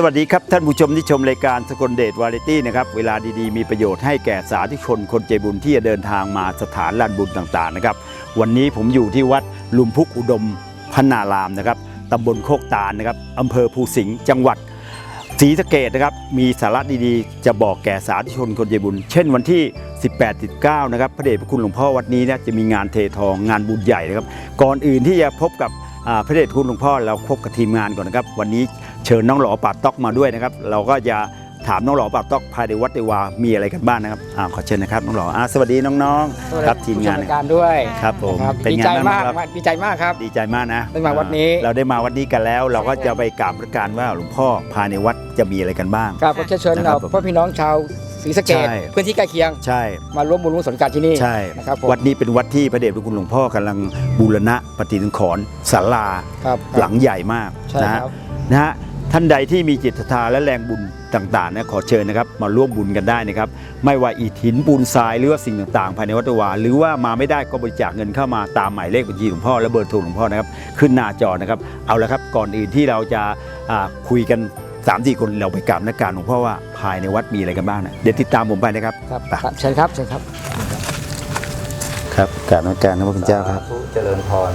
สวัสดีครับ ท่านผู้ชมที่ชมรายการสกลเดชวาไรตี้นะครับ เวลาดีๆ มีประโยชน์ให้แก่สาธุชนคนใจบุญที่จะเดินทางมาสถานลานบุญต่างๆนะครับ วันนี้ผมอยู่ที่วัดลุมพุกอุดมพนารามนะครับตำบลโคกตาลนะครับอำเภอภูสิงห์จังหวัดศรีสะเกดนะครับมีสาระดีๆ จะบอกแก่สาธุชนคนใจบุญ เช่นวันที่ 18-19นะครับพระเดชพระคุณหลวงพ่อวัดนี้นี่ยจะมีงานเททองงานบุญใหญ่นะครับ ก่อนอื่นที่จะพบกับพระเดชพระคุณหลวงพ่อเราพบกับทีมงานก่อนนะครับ วันนี้ เชิญน้องหล่อป่าต๊อกมาด้วยนะครับ เราก็จะถามน้องหล่อป่าต๊อกภายในวัดเดวา มีอะไรกันบ้างนะครับอ่าขอเชิญนะครับน้องหล่ออ่าสวัสดีน้องๆครับทีมงานผู้ชนะการด้วยครับผมนะครับเป็นดีไงใจบ้างมากครับ ดีใจมากครับ ดีใจมากนะได้มาวัดนี้อ่เราได้มาวัดนี้กันแล้ว เราก็จะไปกราบพระการว่าหลวงพ่อภายในวัดจะมีอะไรกันบ้าง ครับก็เชิญนะครับผมพ่อพี่น้องชาวศรีสะเกดใช่ พื้นที่ใกล้เคียง ใช่ มาร่วมบุญร่วมสนการที่นี่ใช่ นะครับผมวัดนี้เป็นวัดที่พระเดชพระคุณหลวงพ่อกำลังบูรณะปฏิสังขรณ์ศาลาครับ หลังใหญ่มากใช่นะคฮะรับ นะฮะ ท่านใดที่มีจิตศรัทธาและแรงบุญต่างๆนะขอเชิญนะครับมาร่วมบุญกันได้นะครับ ไม่ว่าอิฐหินปูนทรายหรือว่าสิ่งต่างๆ ภายในวัดวาหรือว่ามาไม่ได้ก็บริจาคเงินเข้ามาตามหมายเลขบัญชีหลวงพ่อและเบอร์โทรหลวงพ่อนะครับขึ้นหน้าจอนะครับเอาละครับก่อนอื่นที่เราจะอ่าคุยกัน3ามสี่คนเราไปกราบนักการหลวงพ่อว่าภายในวัดมีอะไรกันบ้างนะเดี๋ยวติดตามผมไปนะครับครับไปครับเชิญครับเชิญครับ ครับกราบนักการนะพระคุณเจ้าครับสธุเจริญพร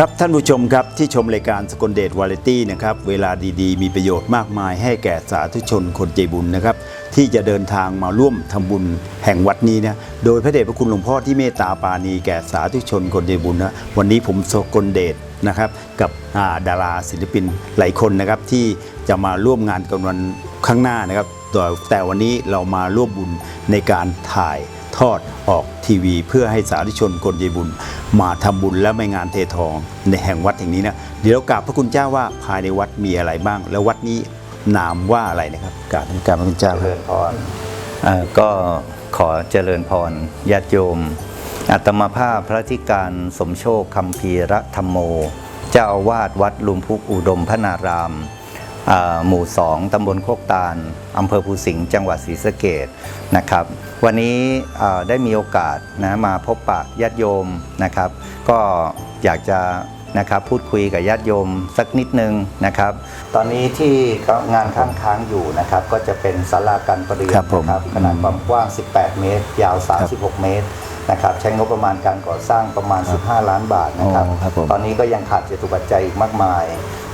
ครับท่านผู้ชมครับที่ชมรายการสกลเดชวาไรตี้นะครับเวลาดีๆ มีประโยชน์มากมายให้แก่สาธุชนคนใจบุญนะครับที่จะเดินทางมาร่วมทำบุญแห่งวัดนี้นะโดยพระเดชพระคุณหลวงพ่อที่เมตตาปาณีแก่สาธุชนคนใจบุญนะวันนี้ผมสกลเดชนะครับกับาดาราศิลปินหลายคนนะครับที่จะมาร่วมงานกันวันข้างหน้านะครับแต่แต่วันนี้เรามาร่วมบุญในการถ่ายทอดออกทีวี เพื่อให้สาธุชนคนใจบุญ มาทำบุญและไม่งานเททองในแห่งวัดแห่งนี้นะเดี๋ยวกราบพระคุณเจ้าว่าภายในวัดมีอะไรบ้าง แล้ววัดนี้นามว่าอะไรนะครับกราบกราบพระคุณเจ้าเจริญพรก็ขอเจริญพรญาติโยมอัตมาภาพพระธิการสมโชคคำพีระธรรมโม เจ้าอาวาสวัดลุมพุกอุดมพนาราม หมู่สองตำบลโคกตาลอำเภอภูสิงห์จังหวัดศรีสะเกดนะครับ วันนี้อ่าได้มีโอกาสนะมาพบปะญาติโยมนะครับ ก็อยากจะนะครับพูดคุยกับญาติโยมสักนิดนึงนะครับ ตอนนี้ที่งานข้างค้างอยู่นะครับ ก็จะเป็นศาลาการประเรียนครับผมนะครับขนาดความกว้าง 18 เมตร ยาว 36 เมตรนะครับใช้งบประมาณการก่อสร้างประมาณ 15 ล้านบาทนะครับอ๋อครับผมตอนนี้ก็ยังขาดจตุปัจจัยอีกมากมาย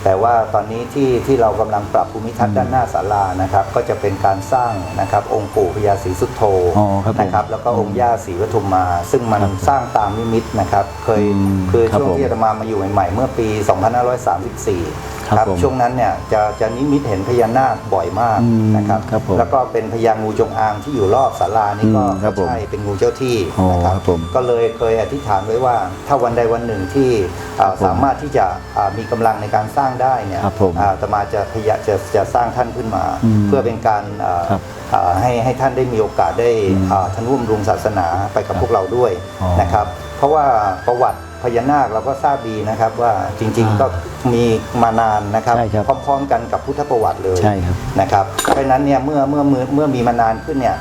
แต่ว่าตอนนี้ที่ที่เรากำลังปรับภูมิทัศน์ด้านหน้าศาลานะครับ ก็จะเป็นการสร้างนะครับองค์ปู่พญาศรีสุโธอ๋อครับผมนะครับ แล้วก็องค์ย่าศรีปทุมมา ซึ่งมันครับสร้างตามนิมิตนะครับ เคยอืมคือครับช่วงผมที่อาตมามาอยู่ใหม่ๆ เมื่อปี 2534 ครับ ผมช่วงนั้นเนี่ยจะจะนิมิตเห็นพญานาคบ่อยมากอืมนะครับ ครับผมแล้วก็เป็นพญางูจงอางที่อยู่รอบศาลานี่ก็อืมครับผมใช่เป็นงูเจ้าที่อ๋อนะครับครับผมก็เลยเคยอธิษฐานไว้ว่า ถ้าวันใดวันหนึ่งที่อ่าครับผมสามารถที่จะอ่ามีกำลังในการสร้างได้เนี่ยครับผมอ่าอาตมาจะพยายามจะจะสร้างท่านขึ้นมา อืมเพื่อเป็นการอ่าครับอ่าให้ให้ท่านได้มีโอกาสได้อืมอ่าทนุบำรุงศาสนาไปกับพวกเราด้วยอ๋อ นะครับ เพราะว่าประวัติ พญานาคเราก็ทราบดีนะครับว่าจริงอ่าๆก็มีมานานนะครับ ใช่ครับพร้อมๆกันกับพุทธประวัติเลยใช่ครับนะครับเพราะฉะนั้นเนี่ยเมื่อเมื่อเมื่อเมื่อมีมานานขึ้นเนี่ย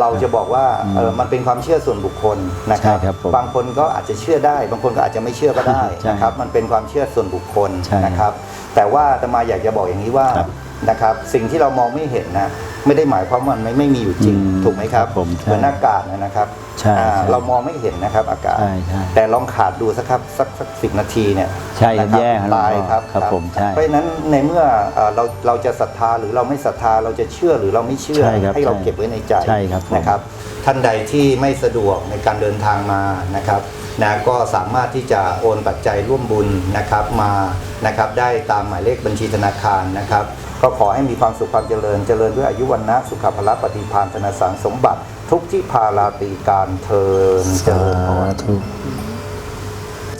เราจะบอกว่าอืมเออมันเป็นความเชื่อส่วนบุคคลนะครับใช่ครับผมบางคนก็อาจจะเชื่อได้ บางคนก็อาจจะไม่เชื่อก็ได้ใช่นะครับมันเป็นความเชื่อส่วนบุคคลใช่นะครับ แต่ว่าอาตมาอยากจะบอกอย่างนี้ว่า ครับ นะครับ สิ่งที่เรามองไม่เห็นนะไม่ได้หมายความว่ามันไม่ไม่มีอยู่จริง อืมถูกไหมครับครับผมใช่เหมือนอากาศนะครับใช่อ่าใช่เรามองไม่เห็นนะครับอากาศ ใช่ใช่แต่ลองขาดดูสักครับสักสักสิบนาทีเนี่ยใช่ครับนะแย่ครับตายครับครับผมใช่เพราะฉะนั้นในเมื่อเอ่อเราเราจะศรัทธาหรือเราไม่ศรัทธาเราจะเชื่อหรือเราไม่เชื่อใช่ครับเราใช่เก็บไว้ในใจใช่ครับผม นะครับ ท่านใดที่ไม่สะดวกในการเดินทางมานะครับ นะก็สามารถที่จะโอนปัจจัยร่วมบุญนะครับมานะครับได้ตามหมายเลขบัญชีธนาคารนะครับ ก็ขอให้มีความสุขความเจริญเจริญด้วยอายุวันนะสุขภาละปฏิภาณธนสังสมบัติ ทุกที่พาราตีการเทินเจริญพร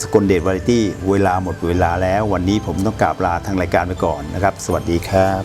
สกลเดชวาไรตี้เวลาหมดเวลาแล้ว วันนี้ผมต้องกราบลาทางรายการไปก่อนนะครับ สวัสดีครับ